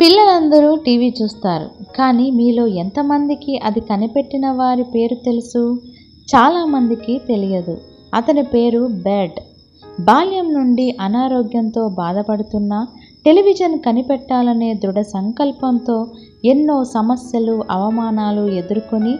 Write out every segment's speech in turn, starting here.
పిల్లలందరూ టీవీ చూస్తారు కానీ మీలో ఎంతమందికి అది కనిపెట్టిన వారి పేరు తెలుసు? చాలామందికి తెలియదు. అతని పేరు బెడ్. బాల్యం నుండి అనారోగ్యంతో బాధపడుతున్న టెలివిజన్ కనిపెట్టాలనే దృఢ సంకల్పంతో ఎన్నో సమస్యలు అవమానాలు ఎదుర్కొని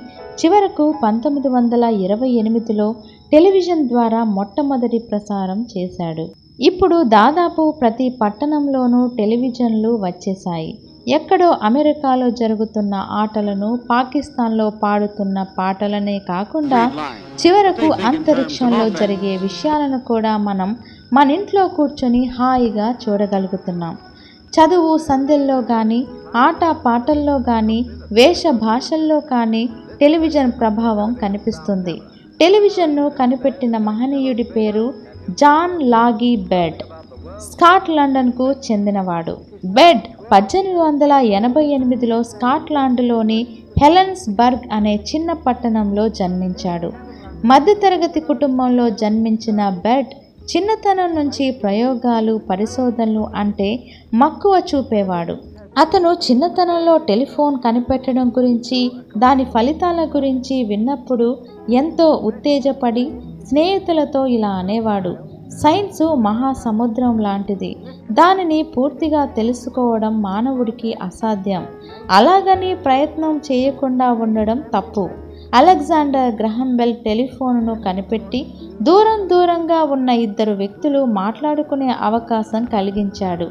చివరకు పంతొమ్మిది వందల ఇరవై ఎనిమిదిలో టెలివిజన్ ద్వారా మొట్టమొదటి ప్రసారం చేశాడు. ఇప్పుడు దాదాపు ప్రతి పట్టణంలోనూ టెలివిజన్లు వచ్చేశాయి. ఎక్కడో అమెరికాలో జరుగుతున్న ఆటలను పాకిస్తాన్లో పాడుతున్న పాటలనే కాకుండా చివరకు అంతరిక్షంలో జరిగే విషయాలను కూడా మనం మన ఇంట్లో కూర్చొని హాయిగా చూడగలుగుతున్నాం. చదువు సందెల్లో కానీ ఆట పాటల్లో కానీ వేష భాషల్లో కానీ టెలివిజన్ ప్రభావం కనిపిస్తుంది. టెలివిజన్ను కనిపెట్టిన మహనీయుడి పేరు జాన్ లాగీ బెడ్. స్కాట్లాండన్కు చెందినవాడు. బెడ్ పద్దెనిమిది వందల ఎనభై ఎనిమిదిలో స్కాట్లాండ్లోని హెలెన్స్బర్గ్ అనే చిన్న పట్టణంలో జన్మించాడు. మధ్యతరగతి కుటుంబంలో జన్మించిన బెడ్ చిన్నతనం నుంచి ప్రయోగాలు పరిశోధనలు అంటే మక్కువ చూపేవాడు. అతను చిన్నతనంలో టెలిఫోన్ కనిపెట్టడం గురించి దాని ఫలితాల గురించి విన్నప్పుడు ఎంతో ఉత్తేజపడి స్నేహితులతో ఇలా అనేవాడు సైన్సు మహాసముద్రం లాంటిది. దానిని పూర్తిగా తెలుసుకోవడం మానవుడికి అసాధ్యం. అలాగని ప్రయత్నం చేయకుండా ఉండడం తప్పు. అలెగ్జాండర్ గ్రహం బెల్ టెలిఫోన్ను కనిపెట్టి దూరం దూరంగా ఉన్న ఇద్దరు వ్యక్తులు మాట్లాడుకునే అవకాశం కలిగించాడు.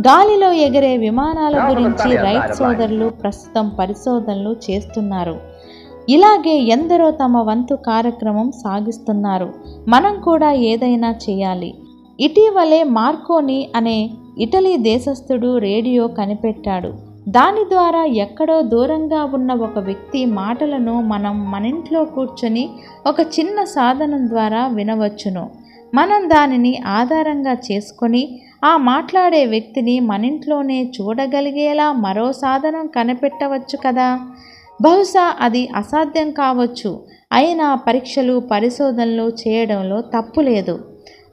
గాలిలో ఎగిరే విమానాల గురించి రైట్ సోదరులు ప్రస్తుతం పరిశోధనలు చేస్తున్నారు. ఇలాగే ఎందరో తమ వంతు కార్యక్రమం సాగిస్తున్నారు. మనం కూడా ఏదైనా చేయాలి. ఇటీవలే మార్కోని అనే ఇటలీ దేశస్థుడు రేడియో కనిపెట్టాడు. దాని ద్వారా ఎక్కడో దూరంగా ఉన్న ఒక వ్యక్తి మాటలను మనం మన ఇంట్లో కూర్చొని ఒక చిన్న సాధనం ద్వారా వినవచ్చును. మనం దానిని ఆధారంగా చేసుకొని ఆ మాట్లాడే వ్యక్తిని మనింట్లోనే చూడగలిగేలా మరో సాధనం కనిపెట్టవచ్చు కదా? బహుశా అది అసాధ్యం కావచ్చు. అయినా పరీక్షలు పరిశోధనలు చేయడంలో తప్పు లేదు.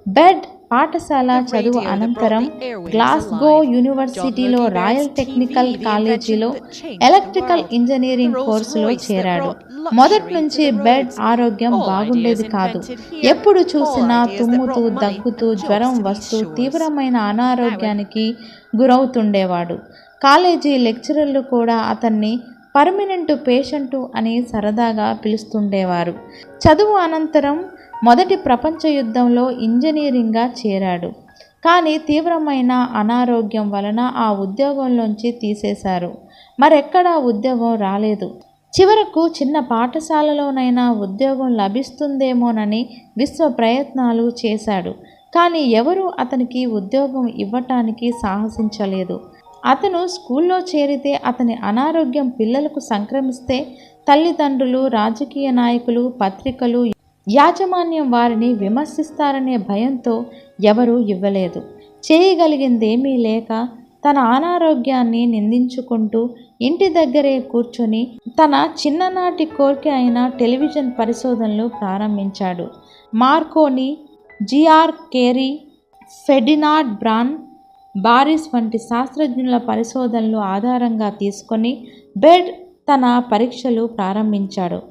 బెడ్ పాఠశాల చదువు అనంతరం గ్లాస్గో యూనివర్సిటీలో రాయల్ టెక్నికల్ కాలేజీలో ఎలక్ట్రికల్ ఇంజనీరింగ్ కోర్సులో చేరాడు. మొదటి నుంచి బెడ్ ఆరోగ్యం బాగుండేది కాదు. ఎప్పుడు చూసినా తుమ్ముతూ దగ్గుతూ జ్వరం వస్తూ తీవ్రమైన అనారోగ్యానికి గురవుతుండేవాడు. కాలేజీ లెక్చరర్లు కూడా అతన్ని పర్మనెంట్ పేషెంటు అని సరదాగా పిలుస్తుండేవారు. చదువు అనంతరం మొదటి ప్రపంచ యుద్ధంలో ఇంజనీరింగ్గా చేరాడు. కానీ తీవ్రమైన అనారోగ్యం వలన ఆ ఉద్యోగంలోంచి తీసేశారు. మరెక్కడా ఉద్యోగం రాలేదు. చివరకు చిన్న పాఠశాలలోనైనా ఉద్యోగం లభిస్తుందేమోనని విశ్వ ప్రయత్నాలు చేశాడు. కానీ ఎవరూ అతనికి ఉద్యోగం ఇవ్వటానికి సాహసించలేదు. అతను స్కూల్లో చేరితే అతని అనారోగ్యం పిల్లలకు సంక్రమిస్తే తల్లిదండ్రులు రాజకీయ నాయకులు పత్రికలు యాజమాన్యం వారిని విమర్శిస్తారనే భయంతో ఎవరూ ఇవ్వలేదు. చేయగలిగిందేమీ లేక తన అనారోగ్యాన్ని నిందించుకుంటూ ఇంటి దగ్గరే కూర్చొని తన చిన్ననాటి కోరిక అయిన టెలివిజన్ పరిశోధనలు ప్రారంభించాడు. Marconi G R Carey Ferdinand Braun Boris వంటి శాస్త్రజ్ఞుల పరిశోధనలు ఆధారంగా తీసుకొని బెడ్ తన పరీక్షలు ప్రారంభించాడు.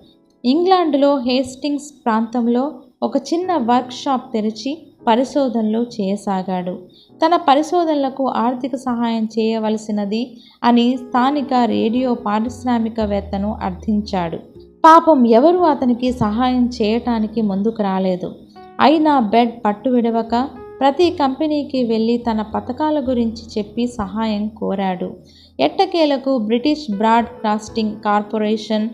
ఇంగ్లాండ్లో హేస్టింగ్స్ ప్రాంతంలో ఒక చిన్న వర్క్షాప్ తెరిచి పరిశోధనలు చేయసాగాడు. తన పరిశోధనలకు ఆర్థిక సహాయం చేయవలసినది అని స్థానిక రేడియో పారిశ్రామికవేత్తను అర్థించాడు. పాపం ఎవరూ అతనికి సహాయం చేయటానికి ముందుకు రాలేదు. అయినా బెడ్ పట్టు విడవక ప్రతి కంపెనీకి వెళ్ళి తన పథకాల గురించి చెప్పి సహాయం కోరాడు. ఎట్టకేలకు బ్రిటిష్ బ్రాడ్కాస్టింగ్ కార్పొరేషన్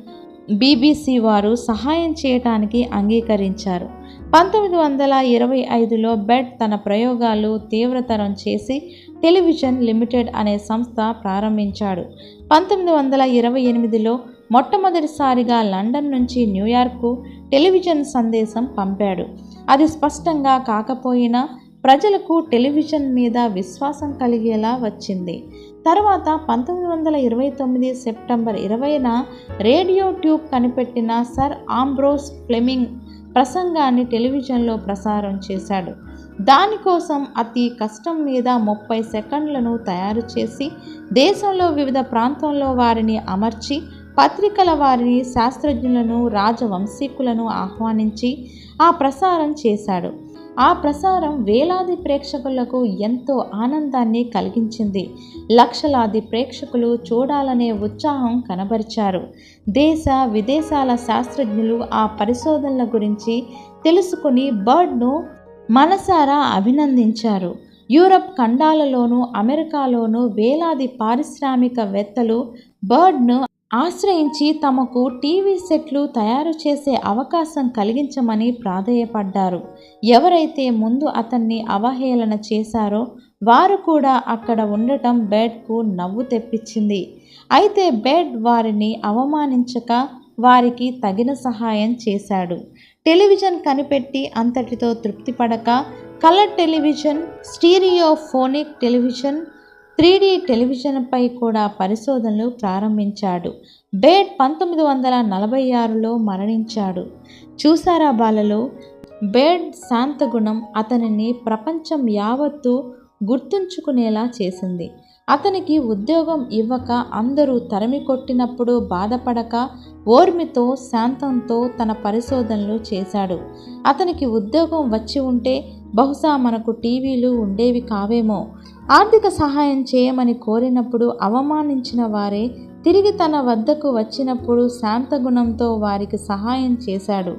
బీబీసీ వారు సహాయం చేయటానికి అంగీకరించారు. పంతొమ్మిది వందల ఇరవై ఐదులో బెడ్ తన ప్రయోగాలు తీవ్రతరం చేసి టెలివిజన్ లిమిటెడ్ అనే సంస్థ ప్రారంభించాడు. పంతొమ్మిది వందల ఇరవై ఎనిమిదిలో మొట్టమొదటిసారిగా లండన్ నుంచి న్యూయార్క్కు టెలివిజన్ సందేశం పంపాడు. అది స్పష్టంగా కాకపోయినా ప్రజలకు టెలివిజన్ మీద విశ్వాసం కలిగేలా వచ్చింది. తర్వాత పంతొమ్మిది వందల ఇరవై తొమ్మిది సెప్టెంబర్ ఇరవైన రేడియో ట్యూబ్ కనిపెట్టిన సర్ ఆంబ్రోస్ ఫ్లెమింగ్ ప్రసంగాన్ని టెలివిజన్లో ప్రసారం చేశాడు. దానికోసం అతి కష్టం మీద ముప్పై సెకండ్లను తయారు చేసి దేశంలో వివిధ ప్రాంతంలో వారిని అమర్చి పత్రికల వారిని శాస్త్రజ్ఞులను రాజవంశీకులను ఆహ్వానించి ఆ ప్రసారం చేశాడు. ఆ ప్రసారం వేలాది ప్రేక్షకులకు ఎంతో ఆనందాన్ని కలిగించింది. లక్షలాది ప్రేక్షకులు చూడాలనే ఉత్సాహం కనబరిచారు. దేశ విదేశాల శాస్త్రజ్ఞులు ఆ పరిశోధనల గురించి తెలుసుకుని బర్డ్ను మనసారా అభినందించారు. యూరప్ ఖండాలలోనూ అమెరికాలోనూ వేలాది పారిశ్రామికవేత్తలు బర్డ్ను ఆశ్రయించి తమకు టీవీ సెట్లు తయారు చేసే అవకాశం కలిగించమని ప్రాధేయపడ్డారు. ఎవరైతే ముందు అతన్ని అవహేళన చేశారో వారు కూడా అక్కడ ఉండటం బెడ్కు నవ్వు తెప్పించింది. అయితే బెడ్ వారిని అవమానించక వారికి తగిన సహాయం చేశాడు. టెలివిజన్ కనిపెట్టి అంతటితో తృప్తిపడక colour television stereophonic television three D టెలివిజన్పై కూడా పరిశోధనలు ప్రారంభించాడు. బేడ్ పంతొమ్మిది వందల నలభై ఆరులో మరణించాడు. చూసారా బాలలో? బేడ్ శాంతగుణం అతనిని ప్రపంచం యావత్తు గుర్తుంచుకునేలా చేసింది. అతనికి ఉద్యోగం ఇవ్వక అందరూ తరిమి కొట్టినప్పుడు బాధపడక ఓర్మితో శాంతంతో తన పరిశోధనలు చేశాడు. అతనికి ఉద్యోగం వచ్చి ఉంటే బహుశా మనకు టీవీలు ఉండేవి కావేమో. ఆర్థిక సహాయం చేయమని కోరినప్పుడు అవమానించిన వారే తిరిగి తన వద్దకు వచ్చినప్పుడు శాంతగుణంతో వారికి సహాయం చేశాడు.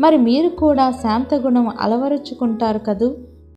మరి మీరు కూడా శాంతగుణం అలవరుచుకుంటారు కదూ?